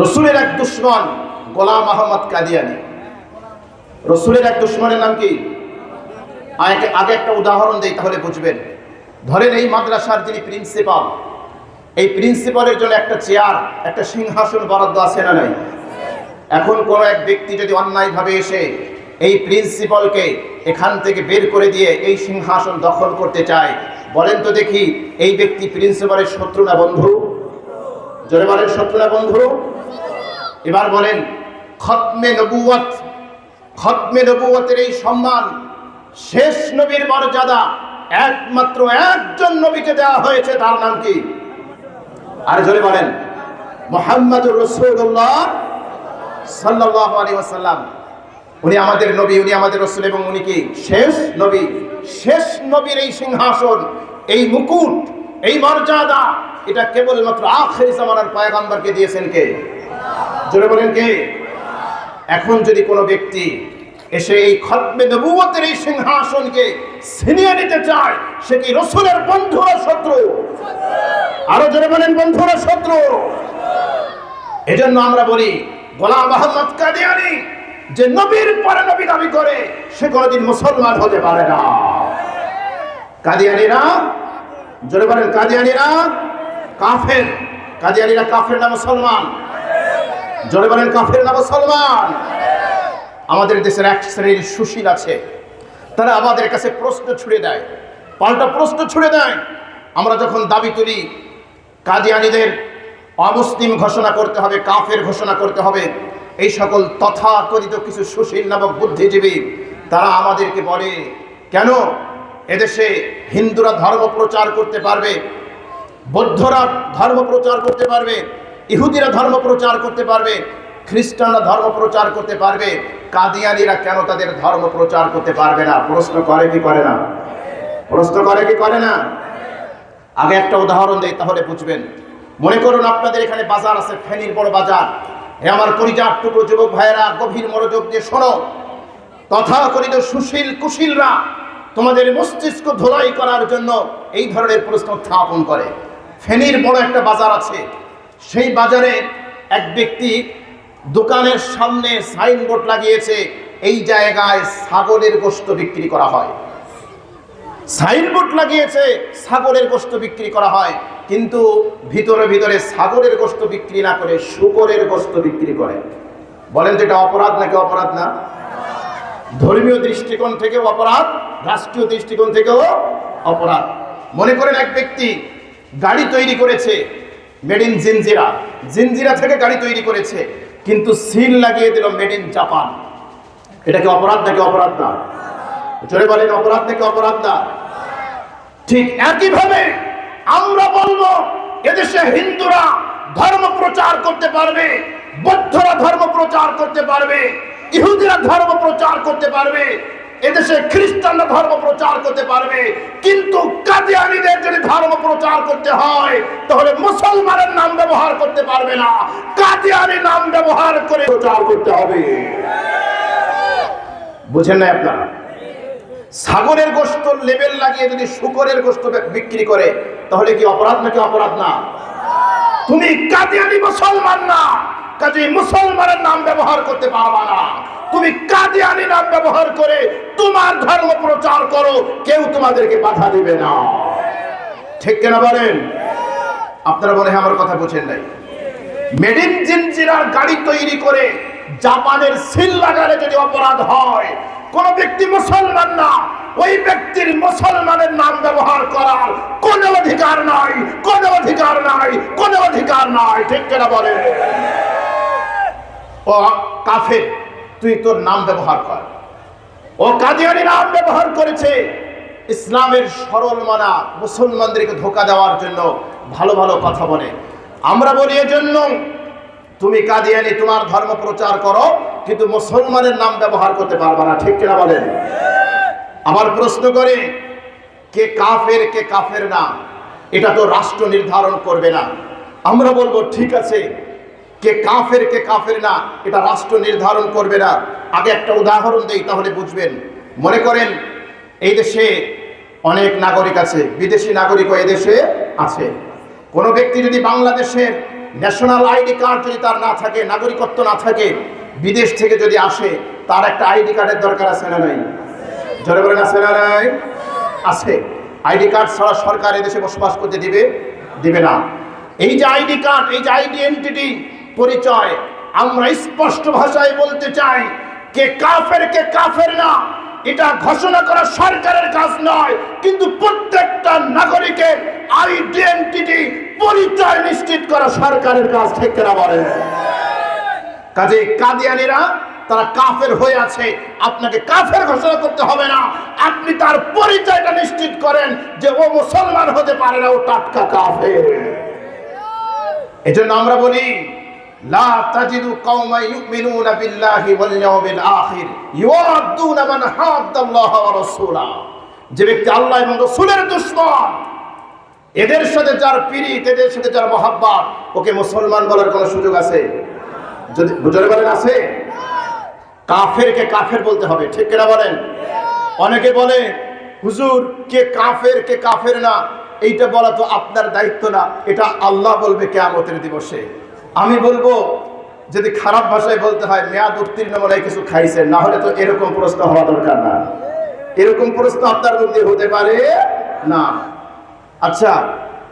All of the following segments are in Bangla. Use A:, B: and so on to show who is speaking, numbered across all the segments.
A: রসুলের এক দুশ্মন গোলাম আহমদ কাদিয়ানি। রসুলের এক দুশ্মনের নাম কি? আগে একটা উদাহরণ দেই তাহলে বুঝবেন। ধরেন এই মাদ্রাসার যিনি প্রিন্সিপাল, এই প্রিন্সিপালের জন্য একটা চেয়ার, একটা সিংহাসন বরাদ্দ আছে না নাই? এখন কোনো এক ব্যক্তি যদি অন্যায়ভাবে এসে এই প্রিন্সিপালকে এখান থেকে বের করে দিয়ে এই সিংহাসন দখল করতে চায়, বলেন তো দেখি এই ব্যক্তি প্রিন্সিপালের শত্রু না বন্ধু? জোরে বলেন শত্রু না বন্ধু। এবার বলেন, খতমে নবুয়ত খতমে নবুয়তের এই সম্মান শেষ নবীর মর্যাদা একমাত্র একজন নবীকে দেওয়া হয়েছে, তার নাম কি? আর জোরে বলেন, মোহাম্মদুর রসুল্লাহ সাল্লাহ আলী ওয়াসাল্লাম। উনি আমাদের নবী, উনি আমাদের রসুল এবং উনি কি? শেষ নবী। শেষ নবীর এই সিংহাসন, এই মুকুট, এই মর্যাদা এটা কেবলমাত্র আখেরি জামানার পায়গাম্বারকে দিয়েছেন কে? জোরে বলেন কে? এখন যদি কোনো ব্যক্তি এসে এই খতমে নবুয়তের এই সিংহাসনকে ছিনিয়ে নিতে চায়, সে কি রসুলের বন্ধুরা শত্রু? আরও জোরে বলেন বন্ধুরা শত্রু? এজন্য আমরা বলি, গোলাম আহমদ কাদিয়ানি যে নবীর পরে নবী দাবি করে, সে কোনোদিন মুসলমান হতে পারে না। কাদিয়ানিরা, জোরে বলেন, কাদিয়ানিরা কাফের। কাদিয়ানিরা কাফের না মুসলমান? জোরে বলেন, কাফের না মুসলমান? আমাদের দেশের এক শ্রেণির সুশীল আছে। তারা আমাদের কাছে প্রশ্ন ছুড়ে দেয়। পাল্টা প্রশ্ন ছুড়ে দেয়। আমরা যখন দাবি তুলি, কাদিয়ানিদের অমুসলিম ঘোষণা করতে হবে, কাফের ঘোষণা করতে হবে, এই সকল তথাকথিত কিছু সুশীল নামক বুদ্ধিজীবী, তারা আমাদেরকে বলে, কেন? এদেশে হিন্দুরা ধর্ম প্রচার করতে পারবে বৌদ্ধরা ধর্ম প্রচার করতে পারবে, ইহুদিরা ধর্ম প্রচার করতে পারবে, খ্রিস্টানরা ধর্ম প্রচার করতে পারবে, কাদিয়ানিরা কেন তাদের ধর্ম প্রচার করতে পারবে না? প্রশ্ন করে কি করে না? প্রশ্ন করে কি করে না? আগে একটা উদাহরণ দেই তাহলে বুঝবেন। মনে করুন আপনাদের এখানে বাজার আছে, ফেনীর বড় বাজার। হে আমার পরিজাত টুকরো যুবক ভাইয়েরা, গভীর মনোযোগ দিয়ে শোনো। তথাকথিত সুশীল কুশীলরা তোমাদের মস্তিষ্ক ধোলাই করার জন্য এই ধরনের প্রশ্ন উত্থাপন করে। ফেনীর বড় একটা বাজার আছে। সেই বাজারে এক ব্যক্তি দোকানের সামনে সাইনবোর্ড লাগিয়েছে, এই জায়গায় ছাগলের গোশত বিক্রি করা হয়। সাইনবোর্ড লাগিয়েছে, ছাগলের গোশত বিক্রি করা হয়, কিন্তু ভিতরে ভিতরে ছাগলের গোশত বিক্রি না করে শুকরের গোশত বিক্রি করে। বলেন তো এটা অপরাধ নাকি অপরাধ না? ধর্মীয় দৃষ্টিকোণ থেকেও অপরাধ, রাষ্ট্রীয় দৃষ্টিকোণ থেকেও অপরাধ। মনে করেন এক ব্যক্তি গাড়ি তৈরি করেছে। মেড ইন জিনজিরা জিনজিরা থেকে গাড়ি তৈরি করেছে। কিন্তু সিল লাগিয়ে দিল মেড ইন জাপান এটা কি অপরাধ নাকি অপরাধ না? জোরে বলেন, অপরাধ নাকি অপরাধ না? ঠিক একইভাবে আমরা বলব, এদেশে হিন্দুরা ধর্ম প্রচার করতে পারবে, বৌদ্ধরা ধর্ম প্রচার করতে পারবে, ইহুদিরা ধর্ম প্রচার করতে পারবে এদেশে খ্রিস্টানরা ধর্ম প্রচার করতে পারবে। কিন্তু কাদিয়ানিদের যদি ধর্ম প্রচার করতে হয়, তাহলে মুসলমানের নাম ব্যবহার করতে পারবে না। কাদিয়ানি নাম ব্যবহার করে প্রচার করতে হবে। বুঝেন না আপনারা? ছাগলের গোস্ত লেবেল লাগিয়ে যদি শুকরের গোস্ত বিক্রি করে, তাহলে কি অপরাধ নাকি অপরাধ না? তুমি কাদিয়ানি মুসলমান না কাজে মুসলমানের নাম ব্যবহার করতে পারবা না। তুমি কাদিয়ানি নাম ব্যবহার করে তোমার ধর্ম প্রচার করো, কেউ তোমাদেরকে বাধা দিবে না। ঠিক কেনা বলেন? আপনারা হয় আমার কথা বুঝেন নাই। মেড ইন জিনজিরার গাড়ি তৈরি করে জাপানের সিল যদি অপরাধ হয়, কোন ব্যক্তি মুসলমান না, ওই ব্যক্তির মুসলমানের নাম ব্যবহার করার কোন অধিকার নাই, কোন অধিকার নাই, কোন অধিকার নাই। ঠিক কেনা বলে ও কাফের তুই তোর নাম ব্যবহার কর। ও কাদিয়ানি নাম ব্যবহার করেছে। ইসলামের সরল মানা মুসলমানদেরকে ধোকা দেওয়ার জন্য ভালো ভালো কথা বলে। আমরা বলি, এজন্য তুমি কাদিয়ানি, তোমার ধর্ম প্রচার করো, কিন্তু মুসলমানের নাম ব্যবহার করতে পারবে না। ঠিক কিনা বলেন? আমার প্রশ্ন করে, কে কাফের কে কাফের না? এটা তো রাষ্ট্র নির্ধারণ করবে না। আমরা বলব, ঠিক আছে কে কাফের কে কাফের না, এটা রাষ্ট্র নির্ধারণ করবে না। আগে একটা উদাহরণ দেই, তাহলে বুঝবেন। মনে করেন, এই দেশে অনেক নাগরিক আছে, বিদেশি নাগরিকও দেশে আছে। কোনো ব্যক্তি যদি বাংলাদেশের ন্যাশনাল আইডি কার্ড যদি তার না থাকে, নাগরিকত্ব না থাকে, বিদেশ থেকে যদি আসে, তার একটা আইডি কার্ডের দরকার আছে না নাই? জোরে বলেন, আছে না নাই? আছে। আইডি কার্ড ছাড়া সরকার এদেশে বসবাস করতে দিবে? দিবে না। এই যে আইডি কার্ড এই যে আইডেন্টিটি পরিচয়। আমরা স্পষ্ট ভাষায় বলতে চাই, কে কাফের কে কাফের না, এটা ঘোষণা করা সরকারের কাজ নয়, কিন্তু প্রত্যেকটা নাগরিকের আইডেন্টিটি পরিচয় নিশ্চিত করা সরকারের কাজ থেকে না বলে কাজে কাদিয়ানিরা, তারা কাফের হয়ে আছে, আপনাকে কাফের ঘোষণা করতে হবে না, আপনি তার পরিচয়টা নিশ্চিত করেন যে ও মুসলমান হতে পারে না, ও টাটকা কাফের। এজন্য আমরা বলি তাজিদু কওমা ইউমিনুনা বিল্লাহি ওয়াল ইয়াউমিল আখির ইউআদ্দুনা মান হাদ্দাল্লাহ ওয়া রাসূলা। যে ব্যক্তি আল্লাহ এবং রাসূলের দুশমন, এদের সাথে যার পিরিত, এদের সাথে যার মহাব্বত, ওকে মুসলমান বলার কোনো সুযোগ আছে? যদি বুঝতে পারেন আছে? কাফেরকে কাফের বলতে হবে, ঠিক কিনা বলেন? অনেকে বলে, হুজুর, কে কাফের কে কাফের না? এইটা বলা তো আপনার দায়িত্ব না, এটা আল্লাহ বলবে কেয়ামতের দিবসে। আমি বলব, যদি খারাপ ভাষায় বলতে হয়, মেয়াদ উত্তীর্ণ মনে কিছু খাইছে, না হলে তো এরকম প্রশ্ন হওয়া দরকার না। এরকম প্রশ্ন আপনার মধ্যে হতে পারে না। আচ্ছা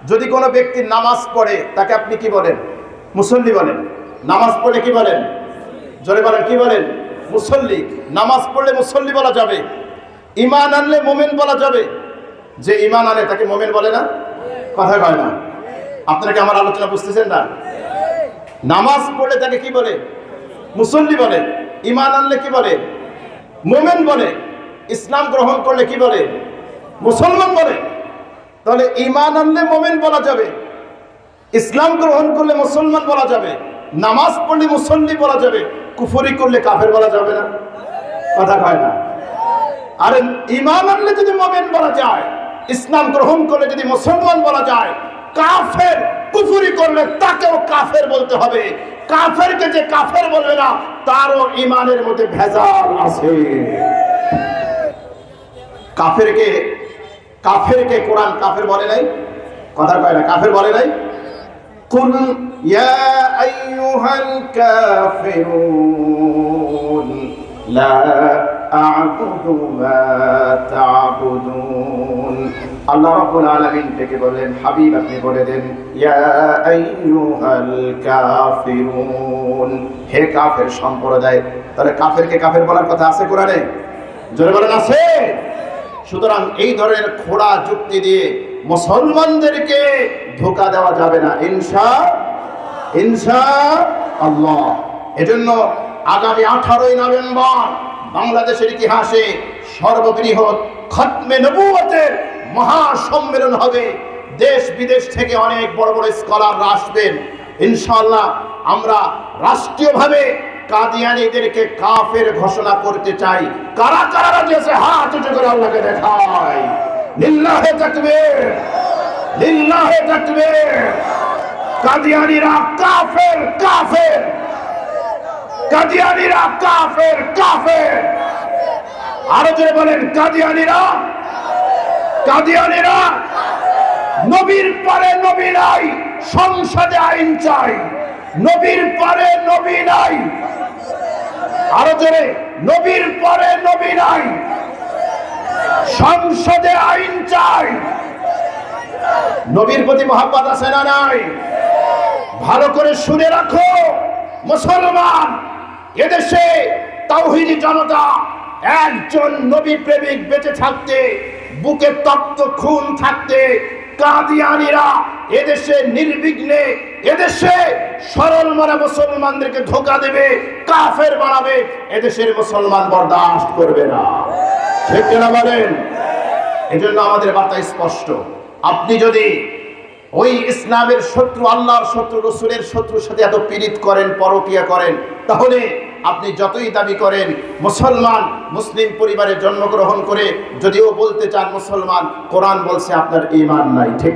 A: যদি কোনো ব্যক্তি নামাজ পড়ে, তাকে আপনি কি বলেন? মুসল্লি বলেন। নামাজ পড়লে কি বলেন? জোরে বলেন, কি বলেন? মুসল্লি। নামাজ পড়লে মুসল্লি বলা যাবে। ইমান আনলে মোমেন বলা যাবে। যে ইমান আনে, তাকে মোমেন বলে না? কথা কয় না। আপনারা কি আমার আলোচনা বুঝতেছেন না? নামাজ পড়লে তাকে কি বলে? মুসল্লি বলে। ইমান আনলে কি বলে? মোমেন বলে। ইসলাম গ্রহণ করলে কি বলে? মুসলমান বলে। তাহলে ইমান আনলে মোমেন বলা যাবে। ইসলাম গ্রহণ করলে মুসলমান বলা যাবে। নামাজ পড়লে মুসল্লি বলা যাবে। কুফরি করলে কাফের বলা যাবে না। কথা কয় না। আরে ইমান আনলে যদি মোমেন বলা যায়, ইসলাম গ্রহণ করলে যদি মুসলমান বলা যায়, কাফের কুফুরি করলে তাকেও কাফের বলতে হবে। কাফেরকে যে কাফের বলবে না, তারও ইমানের মধ্যে ভেজাল আছে। কাফেরকে কাফেরকে কোরআন কাফের বলে নাই? কথা কয় না, কাফের বলে নাই? কুন ইয়া আইয়ুহাল কাফিরুন, লা أعبد ما تعبدون আল্লাহ রাব্বুল আলামিন থেকে বলেন হাবিব আপনি বলে দেন ইয়া আইয়ুহাল কাফিরুন হে কাফের সম্প্রদায় তাহলে কাফেরকে কাফের বলার কথা আছে কোরআনে জোরে বলেন আছে সুতরাং এই ধরনের খোড়া যুক্তি দিয়ে মুসলমানদেরকে ধোকা দেওয়া যাবে না ইনসা ইনসা আল্লাহ এজন্য আগামী আঠারোই নভেম্বর বাংলাদেশের ইতিহাসে সর্ববৃহৎ খতমে নবুয়তের মহাসম্মেলন হবে। দেশ বিদেশ থেকে অনেক বড় বড় স্কলাররা আসবেন। ইনশাআল্লাহ আমরা রাষ্ট্রীয়ভাবে কাদিয়ানিদেরকে কাফের ঘোষণা করতে চাই। কারা কারা রাজি আছে? হাত উঁচু করে আল্লাহকে দেখায় লিল্লাহে তাকবীর। লিল্লাহে তাকবীর। কাদিয়ানিরা কাফের কাফের। কাদিয়ানিরা কাফের কাফের। আরও জোরে বলেন, কাদিয়ানিরা। কাদিয়ানিরা নবীর পরে নবী নাই, সংসদে আইন চাই। নবীর পরে নবী নাই। আরও জোরে, নবীর পরে নবী নাই, সংসদে আইন চাই। নবীর প্রতি মহাব্বত আছে না নাই? ভালো করে শুনে রাখো, মুসলমান। এদেশে তাওহিদি জনতা একজন নবী প্রেমিক বেঁচে থাকতে, বুকে তপ্ত খুন থাকতে, কাদিয়ানিরা এদেশে নির্বিঘ্নে এদেশে সরল মারা মুসলমানদেরকে ধোকা দেবে, কাফের বানাবে এদেশের মুসলমান বরদাস্ত করবে না। ঠিক কিনা বলেন? এজন্য আমাদের বার্তা স্পষ্ট। আপনি যদি ওই ইসলামের শত্রু, আল্লাহর শত্রু, রসুলের শত্রুর সাথে এত পীড়িত করেন, পরকিয়া করেন, তাহলে আপনি যতই দাবি করেন, মুসলমান, মুসলিম পরিবারে জন্মগ্রহণ করে যদিও বলতে চান মুসলমান, কোরআন বলছে আপনার ইমান নাই, ঠিক